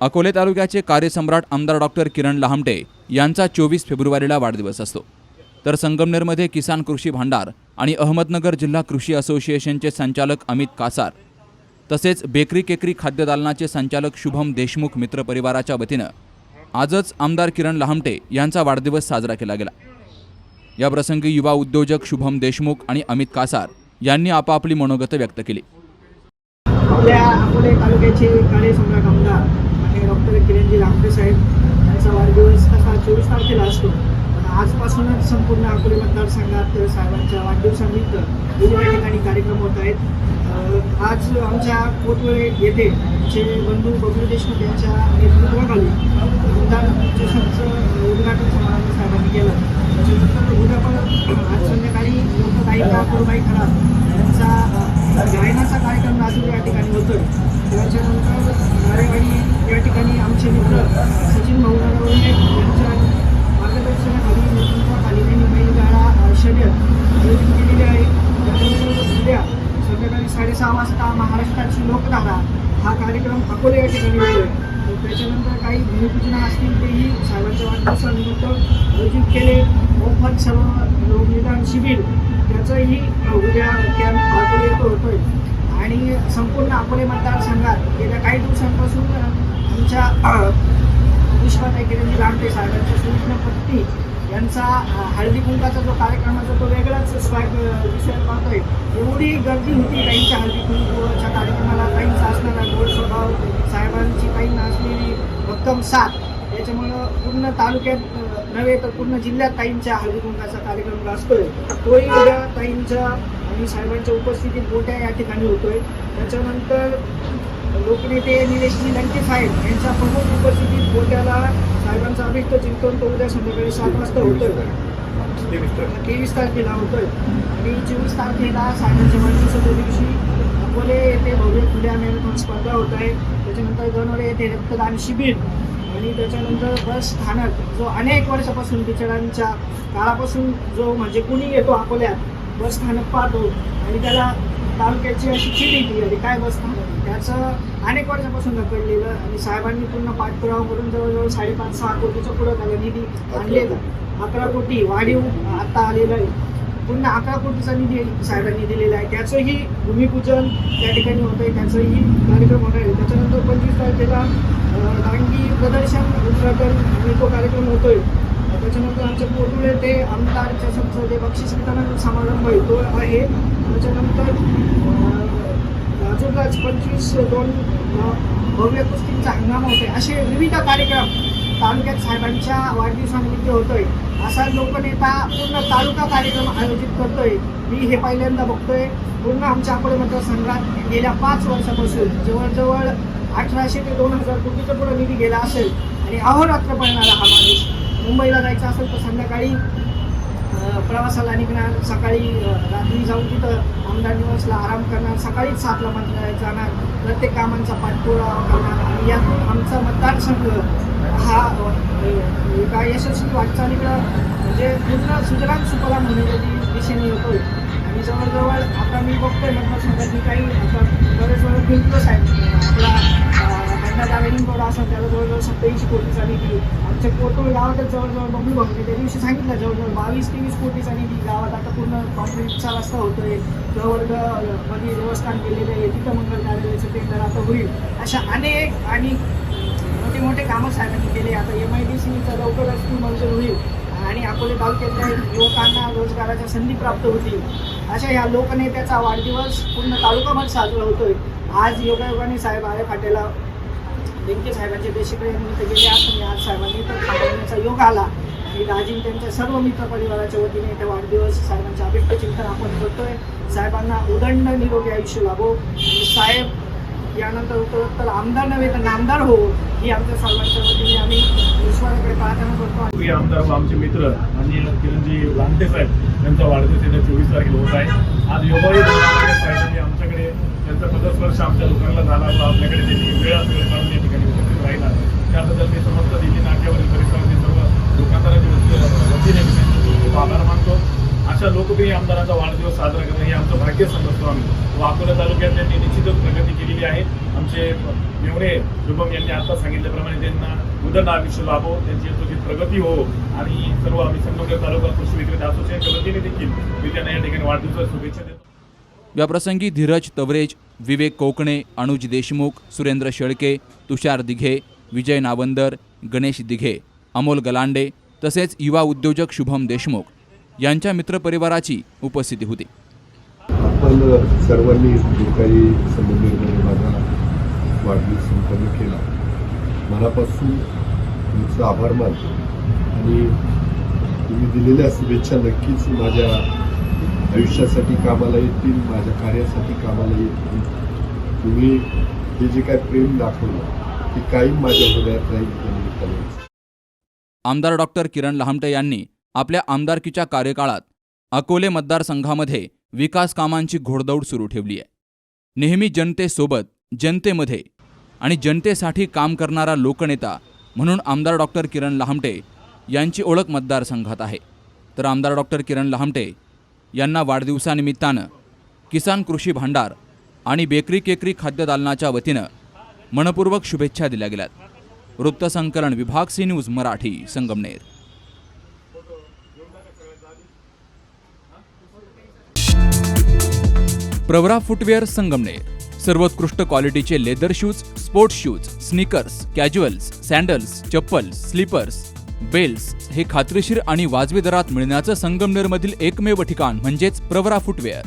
अकोले तालुक्याचे कार्यसम्राट आमदार डॉक्टर किरण लहामटे यांचा चोवीस फेब्रुवारीला वाढदिवस असतो. तर संगमनेरमध्ये किसान कृषी भांडार आणि अहमदनगर जिल्हा कृषी असोसिएशनचे संचालक अमित कासार तसेच बेकरी केकरी खाद्यदालनाचे संचालक शुभम देशमुख मित्र परिवाराच्या वतीनं आजच आमदार किरण लहामटे यांचा वाढदिवस साजरा केला गेला. या प्रसंगी युवा उद्योजक शुभम देशमुख आणि अमित कासार यांनी आपापली मनोगत व्यक्त केली. आपल्या अकोले तालुक्याचे कार्यसम्राट आमदार डॉक्टर किरणजी लांबटे साहेब यांचा वाढदिवस तसा चोवीस तारखेला असतो. आजपासूनच संपूर्ण अकोले मतदारसंघात साहेबांच्या वाढदिवसानिमित्त वेगवेगळ्या ठिकाणी कार्यक्रम होत आहेत. आज आमच्या कोटवळे येथे जे बंधू बबलू देशमुख यांच्या नेतृत्वाखाली आमदार उद्घाटन समारंभ साहेबांनी केलं. त्याच्यानंतर उद्या पण आज संध्याकाळी लोक काही खराब यांचा गायनाचा कार्यक्रम आज या ठिकाणी होतोय. सचिन भाऊ यांच्या मार्गदर्शनाखाली नेतृत्वाखाली त्यांनी बैलगाडा शर्यत आयोजित केलेली आहे. उद्या संध्याकाळी साडेसहा वाजता महाराष्ट्राची लोकधारा हा कार्यक्रम अकोले या ठिकाणी होतोय तर त्याच्यानंतर काही भूमिपूजना असतील तेही साहेबांच्या वाढदिवसानिमित्त आयोजित केले. मोफत सर्व रोगनिदान शिबिर त्याचंही उद्या कॅम्प अकोले येतो होतोय. आणि संपूर्ण अकोले मतदारसंघात गेल्या काही दिवसांपासून आमच्या विश्वाताई मी लांबटे साहेबांच्या सुविष्ण पत्नी यांचा हळदी कुंकाचा जो कार्यक्रम असतो तो वेगळाच स्वॅग दिसायला पाहतोय. एवढी गर्दी होती काहींच्या हळदी कुंकूच्या कार्यक्रमाला. काहींचा असणारा गोड स्वभाव साहेबांची काही असलेली भक्कम साथ त्याच्यामुळं पूर्ण तालुक्यात नव्हे तर पूर्ण जिल्ह्यात ताईंच्या हळदी कुंकाचा कार्यक्रम गाजतोय. तोही उद्या ताईंच्या आणि साहेबांच्या उपस्थितीत मोठ्या या ठिकाणी होतोय. त्याच्यानंतर लोकनेते निलेशजी लंके साहेब यांच्या प्रमुख उपस्थितीत गोट्याला साहेबांचा अभिष्ट चिंतन तो उद्या संध्याकाळी सात वाजता होतं तेवीस तारखेला होतं आणि चोवीस तारखेला साहेबांच्या वाढदिवसाच्या दिवशी अकोले येथे भव्य खुल्या मॅरेथॉन स्पर्धा होत आहे. त्याच्यानंतर गणवडे येथे रक्तदान शिबिर आणि त्याच्यानंतर बस स्थानक जो अनेक वर्षापासून बिचारांच्या काळापासून जो म्हणजे कुणी येतो अकोल्यात बस स्थानक पाहतो आणि त्याला तालुक्याची अशी चिडी ती आली काय बस स्थानक? त्याचं अनेक वर्षापासून ढकललेलं आणि साहेबांनी पूर्ण पाठपुरावा करून जवळजवळ साडेपाच सहा कोटीच्या पुढं त्याला निधी आणलेला. अकरा कोटी. वाढीव आता आलेलं आहे. पुन्हा अकरा कोटीचा निधी साहेबांनी दिलेला आहे. त्याचंही भूमिपूजन त्या ठिकाणी होतं आहे त्याचंही कार्यक्रम होणार आहे. त्याच्यानंतर पंचवीस तारखेला दांडी प्रदर्शन उद्घाटन आणि तो कार्यक्रम होतोय. त्याच्यानंतर आमच्या पोटुळे ते आमदारच्या संसदे बक्षीस वितरण समारंभ आहे. तो आहे. त्याच्यानंतर अं, अजूनच पंचवीस दोन भव्य कुस्तींचा हंगाम होतोय. असे विविध कार्यक्रम तालुक्यात साहेबांच्या वाढदिवसानिमित्त होतोय. असा लोकनेता पूर्ण तालुका कार्यक्रम आयोजित करतोय. मी हे पहिल्यांदा बघतोय. पूर्ण आमच्या अकोले मतदारसंघात गेल्या पाच वर्षापासून जवळजवळ अठराशे ते दोन हजार कोटीचा पुढे निधी गेला असेल आणि अहोरात्र पडणारा हा माणूस मुंबईला जायचा असेल तर संध्याकाळी प्रवासाला निघणार सकाळी रात्री जाऊन तिथं आमदार निवासला आराम करणार सकाळीच सातला मतदार जाणार प्रत्येक कामांचा पाठपुरावा करणार आणि यातून आमचा मतदारसंघ हा एका यशस्वी वाटचालीकडं म्हणजे पूर्ण सुजलाम सुफलाम होण्याच्या दिशेने येतो आणि जवळजवळ आता मी बघतोय मतदारसंघात मी काही आता बरेच वेळ फिरतोच आहे आपला खंडाचा वेडिंग असेल त्याला जवळजवळ सत्याऐंशी कोटीचा निधी आमच्या कोटोळ गावातच जवळजवळ बबलू भाऊने त्या दिवशी सांगितलं जवळजवळ बावीस तेवीस कोटीचा निधी गावात. आता पूर्ण कॉन्क्रीटचा रस्ता होतोय. प्रवर्गमध्ये म्हणजे देवस्थान केलेलं आहे तिथं मंगल कार्यालयाचं टेंडर आता होईल. अशा अनेक आणि मोठे मोठे कामं साहेबांनी केले. आता एम आय डी सीचा लवकरच ती मंजूर होईल. आणि अकोले तालुक्यातल्या युवकांना रोजगाराच्या संधी प्राप्त होतील. अशा या लोकनेत्याचा वाढदिवस पूर्ण तालुकाभर साजरा होतोय. आज योगायोगाने साहेब आळे फाटेला व्यंके साहेबांच्या देशप्रेमीनिमित्त गेले असून आज साहेबांनी तर थांबवण्याचा योग आला. आणि राजीव त्यांच्या सर्व मित्र परिवाराच्या वतीने त्या वाढदिवस साहेबांच्या अभिष्ट चिंतन आपण करतोय. साहेबांना उदंड निरोगी आयुष्य लाभो. आणि साहेब यानंतर उत्तरोत्तर आमदार नव्हे तर नामदार हो ही आमच्या सर्वांच्या वतीने आम्ही ईश्वराकडे प्रार्थना करतो. आमदार व आमचे मित्र आणि किरणजी लांटे साहेब यांचा वाढदिवस येत्या चोवीस तारखेला होत आहे. आज योगा साहेबांनी आमच्याकडे त्यांचा पदस्पर्श आमच्या लोकांना झाला व आपल्याकडे त्यांनी वेळात वेळ त्याबद्दल मी समस्त दिल्ली नाट्यावरील परिसरातील सर्व दुकानदारांच्या वतीने आभार मानतो. अशा लोकप्रिय आमदारांचा वाढदिवस साजरा करणं हे आमचं भाग्य समजतो आम्ही. व अकोला तालुक्यात त्यांनी निश्चितच प्रगती केलेली आहे. आमचे मेवणे शुभम यांनी आता सांगितल्याप्रमाणे त्यांना उदंड आयुष्य लाभो त्यांची यशस्वी प्रगती हो आणि सर्व आम्ही संगमनेर तालुका कृषी विक्रेता असोसिएशनच्या वतीने देखील मी त्यांना या ठिकाणी वाढदिवसाच्या शुभेच्छा देतो. याप्रसंगी धीरज तवरेज विवेक कोकणे अनुज देशमुख सुरेंद्र शेळके तुषार दिघे विजय नावंदर गणेश दिघे अमोल गलांडे तसेच युवा उद्योजक शुभम देशमुख यांच्या मित्रपरिवाराची उपस्थिती होती. आपण सर्वांनी जे काही संबंधित माझा वाढदिवस संपन्न केला. मनापासून तुमचं आभार मानतो. आणि तुम्ही दिलेल्या शुभेच्छा नक्कीच माझ्या आयुष्यासाठी कामाला येतील माझ्या कार्यासाठी कामाला येतील. तुम्ही हे जे काय प्रेम दाखवलं ते कायम माझ्या हृदयात राहील आमदार डॉक्टर किरण लहामटे यांनी आपल्या आमदारकीच्या कार्यकाळात अकोले मतदारसंघामध्ये विकास कामांची घोडदौड सुरू ठेवली आहे. नेहमी जनतेसोबत जनतेमध्ये आणि जनतेसाठी काम करणारा लोकनेता म्हणून आमदार डॉक्टर किरण लहामटे यांची ओळख मतदारसंघात आहे. तर आमदार डॉक्टर किरण लहामटे यांना वाढदिवसानिमित्तानं किसान कृषी भांडार आणि बेकरी केकरी खाद्यदालनाच्या वतीनं मनपूर्वक शुभेच्छा दिल्या गेल्यात. वृत्तसंकलन विभाग C news Marathi Sangamner. Pravara footwear Sangamner. सर्वोत्कृष्ट क्वालिटीचे leather shoes sports shoes sneakers casuals sandals chappals slippers belts हे खात्रीशीर आणि वाजवी दरात मिळण्याचं संगमनेरमधील एकमेव ठिकाण म्हणजेच Pravara footwear.